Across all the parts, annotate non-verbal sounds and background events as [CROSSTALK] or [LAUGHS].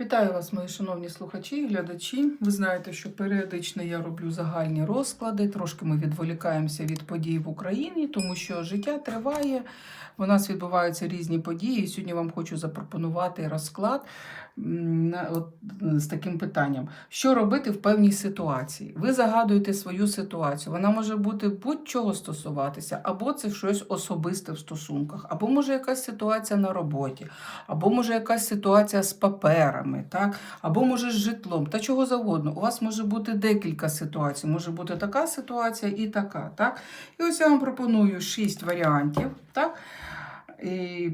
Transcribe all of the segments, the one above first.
Вітаю вас, мої шановні слухачі і глядачі. Ви знаєте, що періодично я роблю загальні розклади. Трошки ми відволікаємося від подій в Україні, тому що життя триває. У нас відбуваються різні події. І сьогодні вам хочу запропонувати розклад з таким питанням: що робити в певній ситуації? Ви загадуєте свою ситуацію. Вона може бути будь-чого стосуватися, або це щось особисте в стосунках, або може якась ситуація на роботі, або може якась ситуація з паперами, так? або може з житлом, та чого завгодно. У вас може бути декілька ситуацій. Може бути така ситуація і така. Так? І ось я вам пропоную шість варіантів. Так?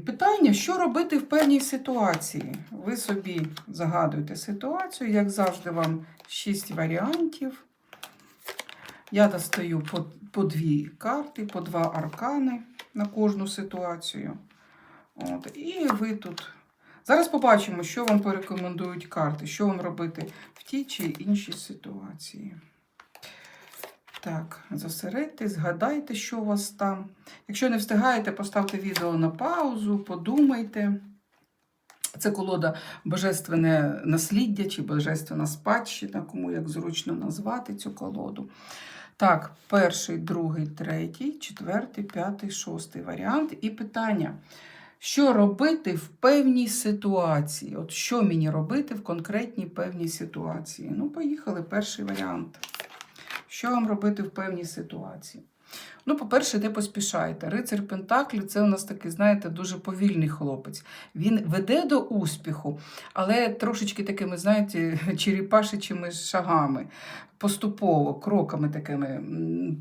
Питання, що робити в певній ситуації. Ви собі загадуєте ситуацію, як завжди, вам шість варіантів. Я достаю по, по дві карти, по два аркани на кожну ситуацію. От, і ви тут. Зараз побачимо, що вам порекомендують карти, що вам робити в тій чи іншій ситуації. Так, зосередьтесь, згадайте, що у вас там. Якщо не встигаєте, поставте відео на паузу, подумайте. Це колода Божественне насліддя чи Божественна спадщина, кому як зручно назвати цю колоду. Так, перший, другий, третій, четвертий, п'ятий, шостий варіант. І питання. Що робити в певній ситуації? От що мені робити в конкретній певній ситуації? Ну, поїхали, перший варіант. Що вам робити в певній ситуації? Ну, по-перше, не поспішайте. Рицар Пентаклі це у нас такий, знаєте, дуже повільний хлопець. Він веде до успіху, але трошечки такими, знаєте, [LAUGHS] черепашичими шагами, поступово, кроками такими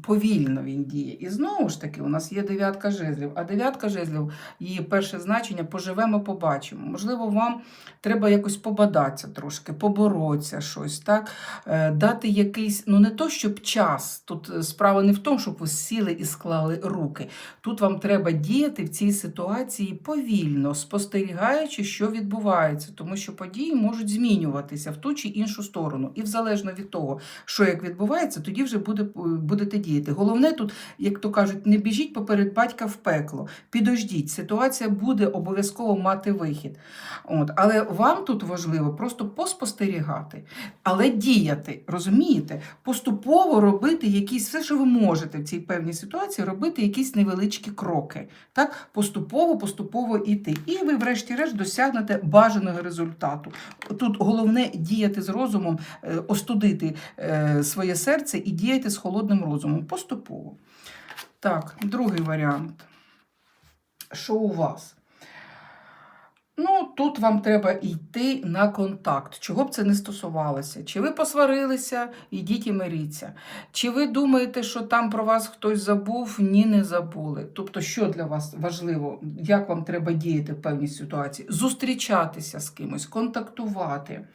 повільно він діє. І знову ж таки, у нас є дев'ятка жезлів. А дев'ятка жезлів, її перше значення поживемо, побачимо. Можливо, вам треба якось побадатися трошки, поборотися щось, так? Е, дати якийсь, ну не то, щоб час. Тут е, справа не в тому, щоб ви сіли і склали руки. Тут вам треба діяти в цій ситуації повільно, спостерігаючи, що відбувається, тому що події можуть змінюватися в ту чи іншу сторону. І в залежно від того, що як відбувається, тоді вже буде, будете діяти. Головне тут, як то кажуть, не біжіть поперед батька в пекло. Підождіть, ситуація буде обов'язково мати вихід. От. Але вам тут важливо просто поспостерігати, але діяти, розумієте? Поступово робити якісь все, що ви можете в цій певній ситуації, робити якісь невеличкі кроки. Так? Поступово, поступово йти. І ви, врешті-решт, досягнете бажаного результату. Тут головне діяти з розумом, е, остудити е, своє серце і діяти з холодним розумом. Поступово. Так, другий варіант. Що у вас? Ну, тут вам треба йти на контакт, чого б це не стосувалося. Чи ви посварилися, йдіть і миріться. Чи ви думаєте, що там про вас хтось забув? Ні, не забули. Тобто, що для вас важливо, як вам треба діяти в певній ситуації? Зустрічатися з кимось, контактувати.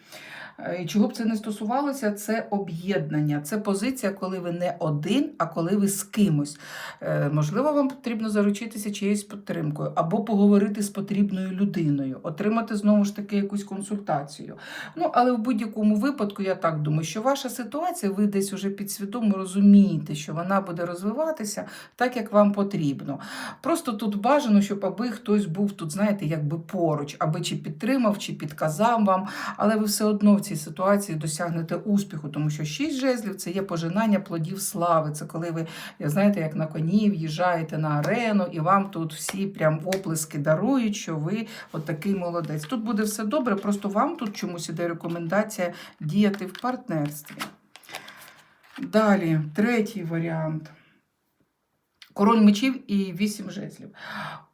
Е, І чого б це не стосувалося, це об'єднання, це позиція, коли ви не один, а коли ви з кимось. Е, Можливо, вам потрібно заручитися чиєюсь підтримкою, або поговорити з потрібною людиною, отримати знову ж таки якусь консультацію. Ну, але в будь-якому випадку, я так думаю, що ваша ситуація, ви десь уже підсвідомо розумієте, що вона буде розвиватися так, як вам потрібно. Просто тут бажано, щоб аби хтось був тут, знаєте, якби поруч, аби чи підтримав, чи підказав вам, але ви все одно цій ситуації досягнете успіху, тому що шість жезлів це є пожинання плодів слави. Це коли ви, знаєте, як на коні в'їжджаєте на арену, і вам тут всі прям оплески дарують, що ви от такий молодець. Тут буде все добре, просто вам тут чомусь іде рекомендація діяти в партнерстві. Далі, третій варіант. Король мечів і вісім жезлів.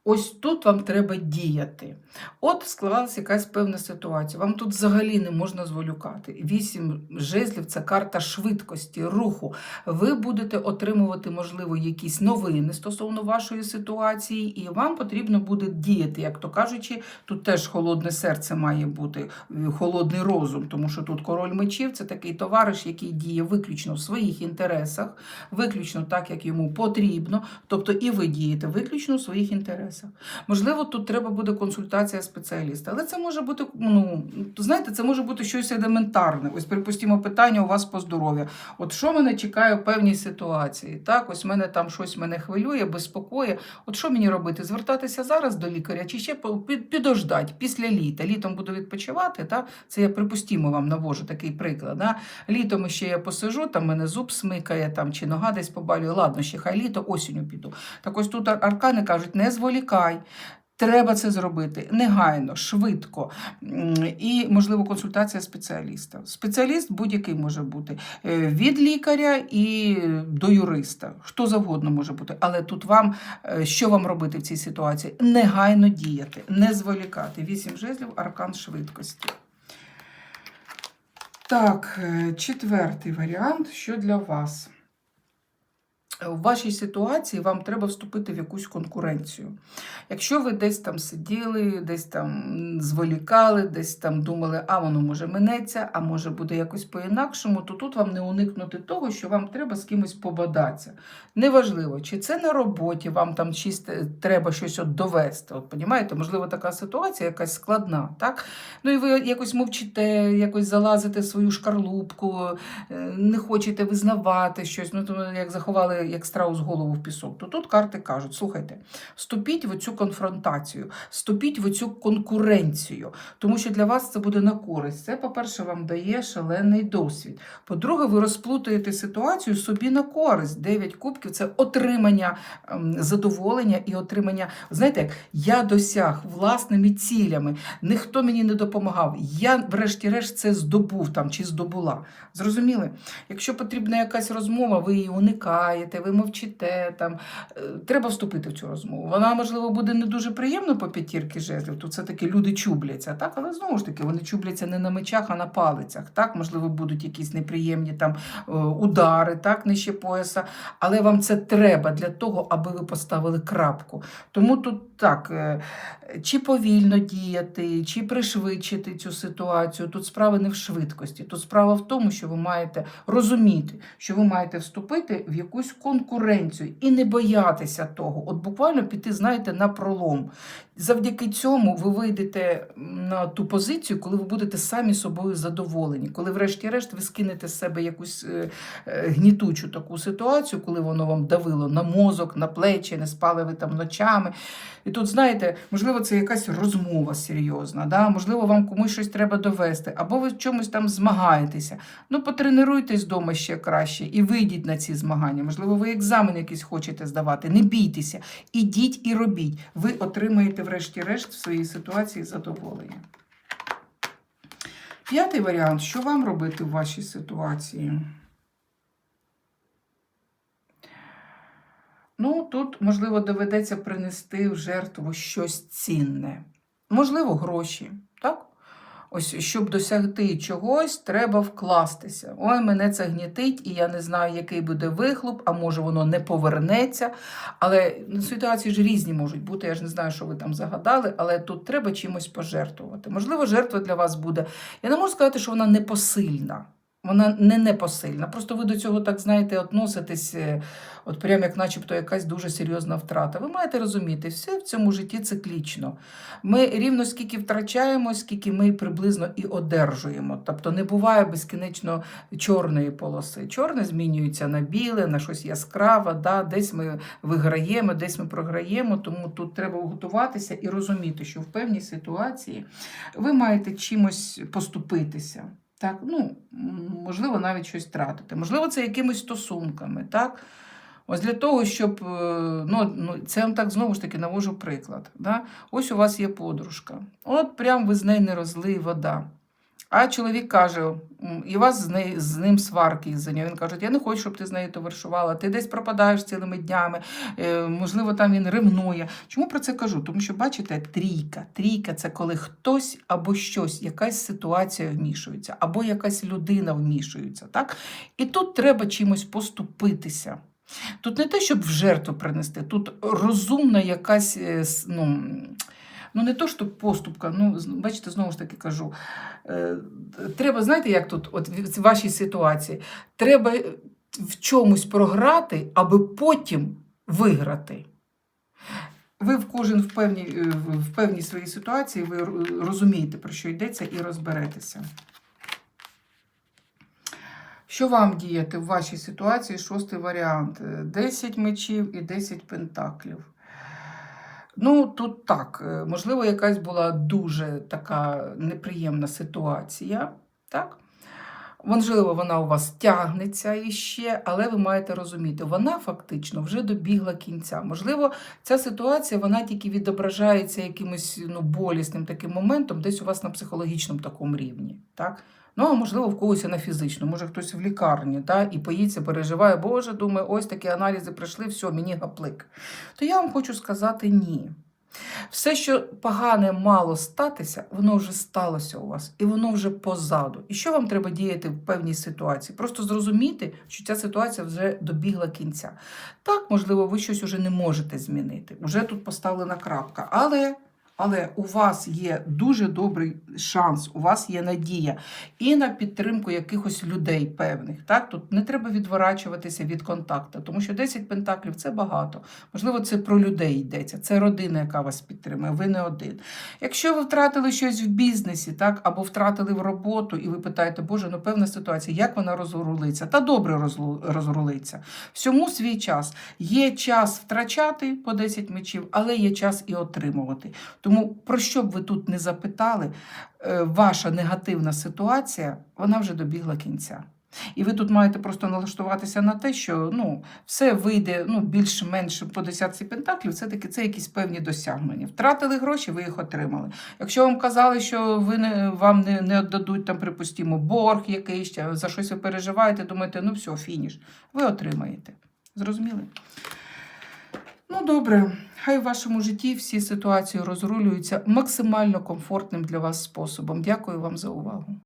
Ось тут вам треба діяти. От склалася якась певна ситуація. Вам тут взагалі не можна зволюкати. Вісім жезлів це карта швидкості, руху. Ви будете отримувати, можливо, якісь новини стосовно вашої ситуації, і вам потрібно буде діяти, як то кажучи, тут теж холодне серце має бути, е, холодний розум, тому що тут король мечів це такий товариш, який діє виключно в своїх інтересах, виключно так, як йому потрібно. Тобто і ви дієте виключно в своїх інтересах. Процесах. Можливо, тут треба буде консультація спеціаліста, але це може бути, ну знаєте, це може бути щось елементарне. Ось, припустимо, питання у вас по здоров'ю. От що мене чекає в певній ситуації? Так, ось мене там щось мене хвилює, безпокоює. От що мені робити? Звертатися зараз до лікаря чи ще по- під- підождать після літа? Літом буду відпочивати. Так? Це я припустимо вам навожу такий приклад. Да? Літом ще я посижу, там мене зуб смикає, там чи нога десь побалює. Ладно, ще хай літо, осінню піду. Так ось тут аркани кажуть, не зволікай. Треба це зробити негайно, швидко і, можливо, консультація спеціаліста. Спеціаліст будь-який може бути е, від лікаря і до юриста. Хто завгодно може бути. Але тут вам е, що вам робити в цій ситуації? Негайно діяти, не зволікати. Вісім жезлів, аркан швидкості. Так, е, четвертий варіант. Що для вас? У вашій ситуації вам треба вступити в якусь конкуренцію. Якщо ви десь там сиділи, десь там зволікали, десь там думали, а воно може минеться, а може буде якось по-інакшому, то тут вам не уникнути того, що вам треба з кимось побадатися. Неважливо, чи це на роботі, вам там чисто треба щось от довести. От, понімаєте? Можливо, така ситуація якась складна, так? Ну і ви якось мовчите, якось залазите в свою шкарлупку, е, не хочете визнавати щось, ну як заховали як страус голову в пісок. То тут карти кажуть: слухайте, вступіть в цю конфронтацію, вступіть в цю конкуренцію, тому що для вас це буде на користь. Це, по-перше, вам дає шалений досвід. По-друге, ви розплутаєте ситуацію собі на користь. Дев'ять кубків це отримання ем, задоволення і отримання. Знаєте, як я досяг власними цілями, ніхто мені не допомагав. Я, врешті-решт, це здобув там чи здобула. Зрозуміли? Якщо потрібна якась розмова, ви її уникаєте, ви мовчите. Там е, треба вступити в цю розмову. Вона, можливо, буде не дуже приємно по п'ятірки жезлів. Тут все таки люди чубляться, так, але знову ж таки вони чубляться не на мечах, а на палицях. Так, можливо, будуть якісь неприємні там е, удари, так, нижче пояса. Але вам це треба для того, аби ви поставили крапку. Тому тут так, е, чи повільно діяти, чи пришвидшити цю ситуацію. Тут справа не в швидкості. Тут справа в тому, що ви маєте розуміти, що ви маєте вступити в якусь конкуренцію і не боятися того. От буквально піти, знаєте, на пролом. Завдяки цьому ви вийдете на ту позицію, коли ви будете самі собою задоволені, коли, врешті-решт, ви скинете з себе якусь е, е, гнітучу таку ситуацію, коли воно вам давило на мозок, на плечі, не спали ви там ночами. І тут, знаєте, можливо, це якась розмова серйозна, да? можливо, вам комусь щось треба довести, або ви в чомусь там змагаєтеся. Ну, потренуйтесь вдома ще краще і вийдіть на ці змагання. Можливо, ви екзамен якийсь хочете здавати. Не бійтеся, ідіть і робіть. Ви отримаєте, врешті-решт, в своїй ситуації задоволення. П'ятий варіант: що вам робити в вашій ситуації? Ну, тут, можливо, доведеться принести в жертву щось цінне. Можливо, гроші. Ось, щоб досягти чогось, треба вкластися. Ой, мене це гнітить, і я не знаю, який буде вихлоп, а може воно не повернеться. Але ну, ситуації ж різні можуть бути. Я ж не знаю, що ви там загадали, але тут треба чимось пожертвувати. Можливо, жертва для вас буде. Я не можу сказати, що вона непосильна. Вона не непосильна. Просто ви до цього, так знаєте, относитесь, е, от прям як начебто якась дуже серйозна втрата. Ви маєте розуміти, все в цьому житті циклічно. Ми рівно скільки втрачаємо, скільки ми приблизно і одержуємо. Тобто не буває безкінечно чорної полоси. Чорне змінюється на біле, на щось яскраве, да? десь ми виграємо, десь ми програємо. Тому тут треба готуватися і розуміти, що в певній ситуації ви маєте чимось поступитися. Так, ну, можливо, навіть щось тратити. Можливо, це якимись стосунками. Так? Ось для того, щоб. е, Ну, ну, це вам так знову ж таки навожу приклад. Да? Ось у вас є подружка. От прям ви з нею не розлий вода. А чоловік каже, і у вас з, неї, з ним сварки із-за нього. Він каже, я не хочу, щоб ти з нею товаришувала, ти десь пропадаєш цілими днями, е, можливо, там він ревнує. Чому про це кажу? Тому що, бачите, трійка. Трійка це коли хтось або щось, якась ситуація вмішується, або якась людина вмішується. Так? І тут треба чимось поступитися. Тут не те, щоб в жертву принести, тут розумна якась, е, ну, ну не то, що поступка, ну, бачите, знову ж таки кажу, е, треба, знаєте, як тут, от в вашій ситуації, треба в чомусь програти, аби потім виграти. ви в кожен в певній, е, в- певній своїй ситуації ви розумієте, про що йдеться, і розберетеся. Що вам діяти в вашій ситуації? Шостий варіант. Е, 10 мечів і 10 пентаклів. Ну, тут так, е, можливо, якась була дуже така неприємна ситуація, так? Можливо, вона у вас тягнеться іще, але ви маєте розуміти, вона фактично вже добігла кінця. Можливо, ця ситуація вона тільки відображається якимось ну, болісним таким моментом, десь у вас на психологічному такому рівні. Так? Ну, а можливо, в когось на фізичному, може хтось в лікарні так? і боїться, переживає, Боже, думає, ось такі аналізи прийшли, все, мені гаплик. То я вам хочу сказати ні. Все, що погане мало статися, воно вже сталося у вас, і воно вже позаду. І що вам треба діяти в певній ситуації? Просто зрозуміти, що ця ситуація вже добігла кінця. Так, можливо, ви щось уже не можете змінити. Уже тут поставлена крапка. Але, але у вас є дуже добрий шанс, у вас є надія і на підтримку якихось людей певних. Так? Тут не треба відворачуватися від контакту, тому що 10 пентаклів це багато. Можливо, це про людей йдеться, це родина, яка вас підтримує, ви не один. Якщо ви втратили щось в бізнесі, так, або втратили в роботу, і ви питаєте, Боже, ну певна ситуація, як вона розрулиться? Та добре розрулиться. Всьому свій час. Є час втрачати по 10 мечів, але є час і отримувати. Тому про що б ви тут не запитали, е, ваша негативна ситуація, вона вже добігла кінця. І ви тут маєте просто налаштуватися на те, що ну, все вийде ну, більш-менш по десятці пентаклів, це таки це якісь певні досягнення. Втратили гроші, ви їх отримали. Якщо вам казали, що ви не, вам не, не віддадуть, там, припустимо, борг якийсь, за щось ви переживаєте, думаєте, ну все, фініш, ви отримаєте. Зрозуміли? Ну, добре, хай в вашому житті всі ситуації розрулюються максимально комфортним для вас способом. Дякую вам за увагу.